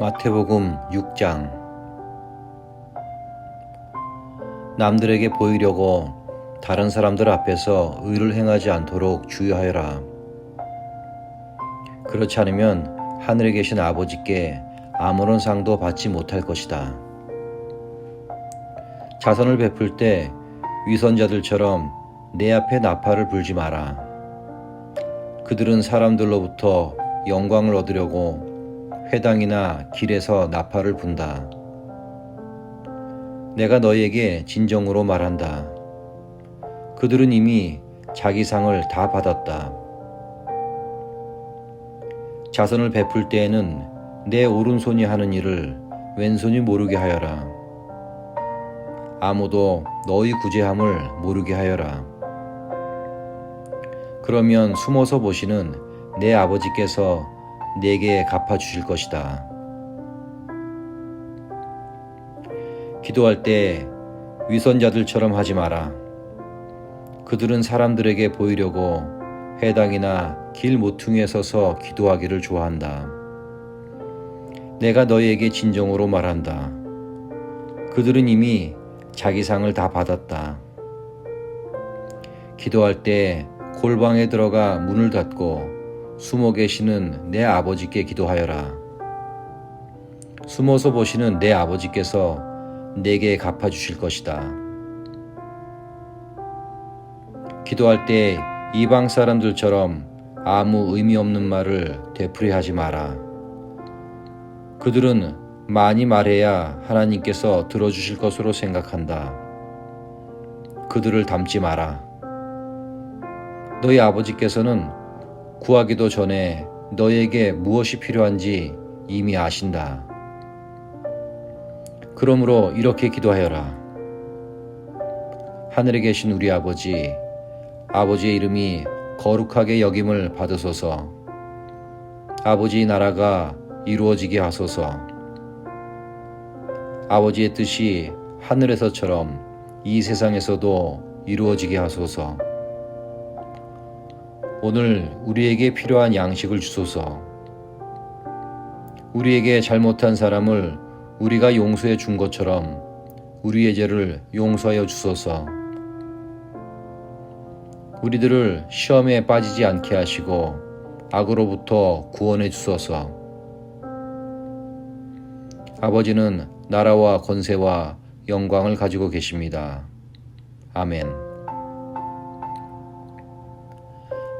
마태복음 6장 남들에게 보이려고 다른 사람들 앞에서 의를 행하지 않도록 주의하여라. 그렇지 않으면 하늘에 계신 아버지께 아무런 상도 받지 못할 것이다. 자선을 베풀 때 위선자들처럼 내 앞에 나팔을 불지 마라. 그들은 사람들로부터 영광을 얻으려고 회당이나 길에서 나팔을 분다. 내가 너희에게 진정으로 말한다. 그들은 이미 자기 상을 다 받았다. 자선을 베풀 때에는 내 오른손이 하는 일을 왼손이 모르게 하여라. 아무도 너희 구제함을 모르게 하여라. 그러면 숨어서 보시는 내 아버지께서 내게 갚아 주실 것이다. 기도할 때 위선자들처럼 하지 마라. 그들은 사람들에게 보이려고 회당이나 길 모퉁이에 서서 기도하기를 좋아한다. 내가 너희에게 진정으로 말한다. 그들은 이미 자기 상을 다 받았다. 기도할 때 골방에 들어가 문을 닫고 숨어 계시는 내 아버지께 기도하여라. 숨어서 보시는 내 아버지께서 내게 갚아주실 것이다. 기도할 때 이방 사람들처럼 아무 의미 없는 말을 되풀이하지 마라. 그들은 많이 말해야 하나님께서 들어주실 것으로 생각한다. 그들을 닮지 마라. 너희 아버지께서는 구하기도 전에 너에게 무엇이 필요한지 이미 아신다. 그러므로 이렇게 기도하여라. 하늘에 계신 우리 아버지, 아버지의 이름이 거룩하게 여김을 받으소서. 아버지의 나라가 이루어지게 하소서. 아버지의 뜻이 하늘에서처럼 이 세상에서도 이루어지게 하소서. 오늘 우리에게 필요한 양식을 주소서. 우리에게 잘못한 사람을 우리가 용서해 준 것처럼 우리의 죄를 용서하여 주소서. 우리들을 시험에 빠지지 않게 하시고 악으로부터 구원해 주소서. 아버지는 나라와 권세와 영광을 가지고 계십니다. 아멘.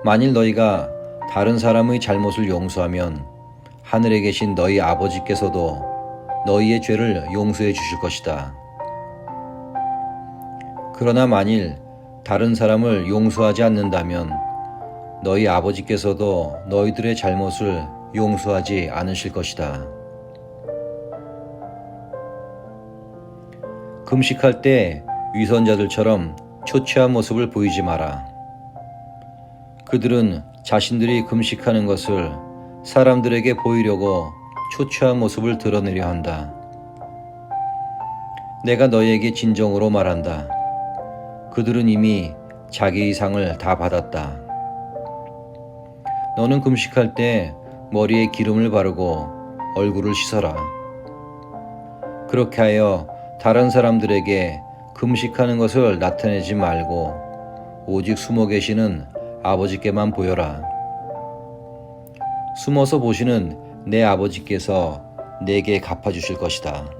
만일 너희가 다른 사람의 잘못을 용서하면 하늘에 계신 너희 아버지께서도 너희의 죄를 용서해 주실 것이다. 그러나 만일 다른 사람을 용서하지 않는다면 너희 아버지께서도 너희들의 잘못을 용서하지 않으실 것이다. 금식할 때 위선자들처럼 초췌한 모습을 보이지 마라. 그들은 자신들이 금식하는 것을 사람들에게 보이려고 초췌한 모습을 드러내려 한다. 내가 너희에게 진정으로 말한다. 그들은 이미 자기 이상을 다 받았다. 너는 금식할 때 머리에 기름을 바르고 얼굴을 씻어라. 그렇게 하여 다른 사람들에게 금식하는 것을 나타내지 말고 오직 숨어 계시는 아버지께만 보여라. 숨어서 보시는 내 아버지께서 내게 갚아주실 것이다.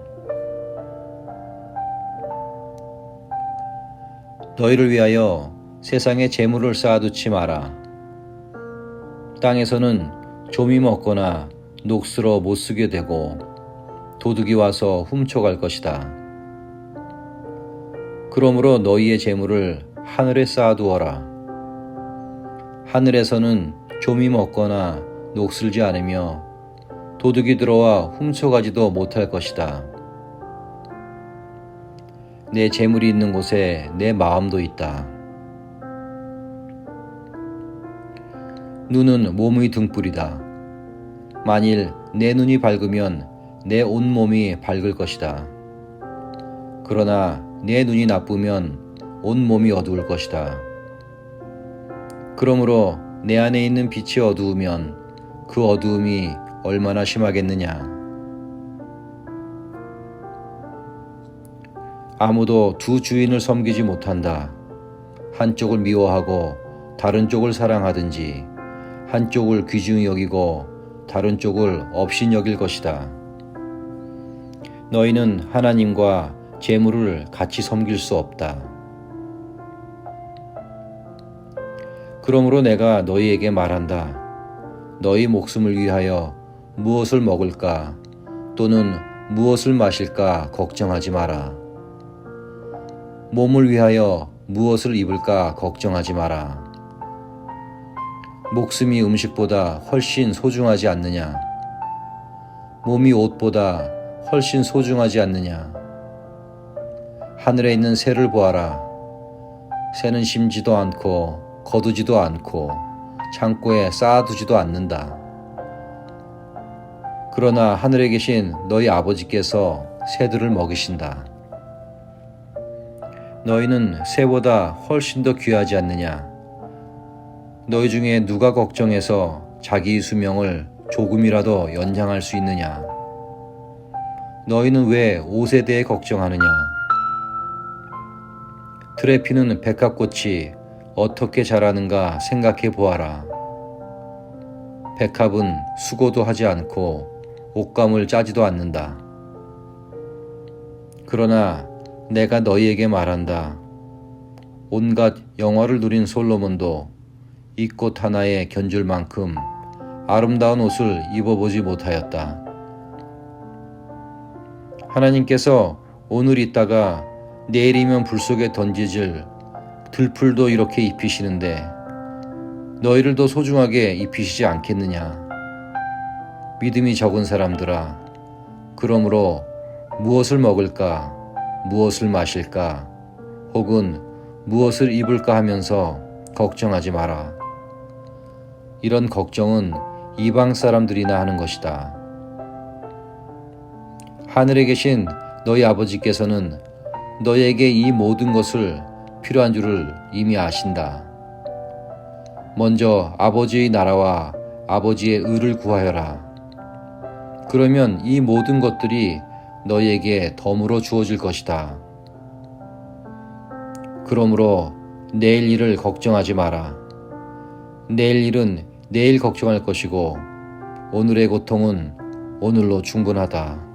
너희를 위하여 세상에 재물을 쌓아두지 마라. 땅에서는 좀이 먹거나 녹슬어 못 쓰게 되고 도둑이 와서 훔쳐갈 것이다. 그러므로 너희의 재물을 하늘에 쌓아두어라. 하늘에서는 좀이 먹거나 녹슬지 않으며 도둑이 들어와 훔쳐가지도 못할 것이다. 내 재물이 있는 곳에 내 마음도 있다. 눈은 몸의 등불이다. 만일 내 눈이 밝으면 내 온몸이 밝을 것이다. 그러나 내 눈이 나쁘면 온몸이 어두울 것이다. 그러므로 내 안에 있는 빛이 어두우면 그 어두움이 얼마나 심하겠느냐. 아무도 두 주인을 섬기지 못한다. 한쪽을 미워하고 다른 쪽을 사랑하든지 한쪽을 귀중히 여기고 다른 쪽을 없인 여길 것이다. 너희는 하나님과 재물을 같이 섬길 수 없다. 그러므로 내가 너희에게 말한다. 너희 목숨을 위하여 무엇을 먹을까 또는 무엇을 마실까 걱정하지 마라. 몸을 위하여 무엇을 입을까 걱정하지 마라. 목숨이 음식보다 훨씬 소중하지 않느냐? 몸이 옷보다 훨씬 소중하지 않느냐? 하늘에 있는 새를 보아라. 새는 심지도 않고 거두지도 않고 창고에 쌓아두지도 않는다. 그러나 하늘에 계신 너희 아버지께서 새들을 먹이신다. 너희는 새보다 훨씬 더 귀하지 않느냐? 너희 중에 누가 걱정해서 자기 수명을 조금이라도 연장할 수 있느냐? 너희는 왜 옷에 대해 걱정하느냐? 틀에 피는 백합꽃이 어떻게 자라는가 생각해 보아라. 백합은 수고도 하지 않고 옷감을 짜지도 않는다. 그러나 내가 너희에게 말한다. 온갖 영화를 누린 솔로몬도 이 꽃 하나에 견줄 만큼 아름다운 옷을 입어보지 못하였다. 하나님께서 오늘 있다가 내일이면 불 속에 던지질 들풀도 이렇게 입히시는데 너희를 더 소중하게 입히시지 않겠느냐? 믿음이 적은 사람들아, 그러므로 무엇을 먹을까, 무엇을 마실까, 혹은 무엇을 입을까 하면서 걱정하지 마라. 이런 걱정은 이방 사람들이나 하는 것이다. 하늘에 계신 너희 아버지께서는 너희에게 이 모든 것을 필요한 줄을 이미 아신다. 먼저 아버지의 나라와 아버지의 의를 구하여라. 그러면 이 모든 것들이 너희에게 덤으로 주어질 것이다. 그러므로 내일 일을 걱정하지 마라. 내일 일은 내일 걱정할 것이고 오늘의 고통은 오늘로 충분하다.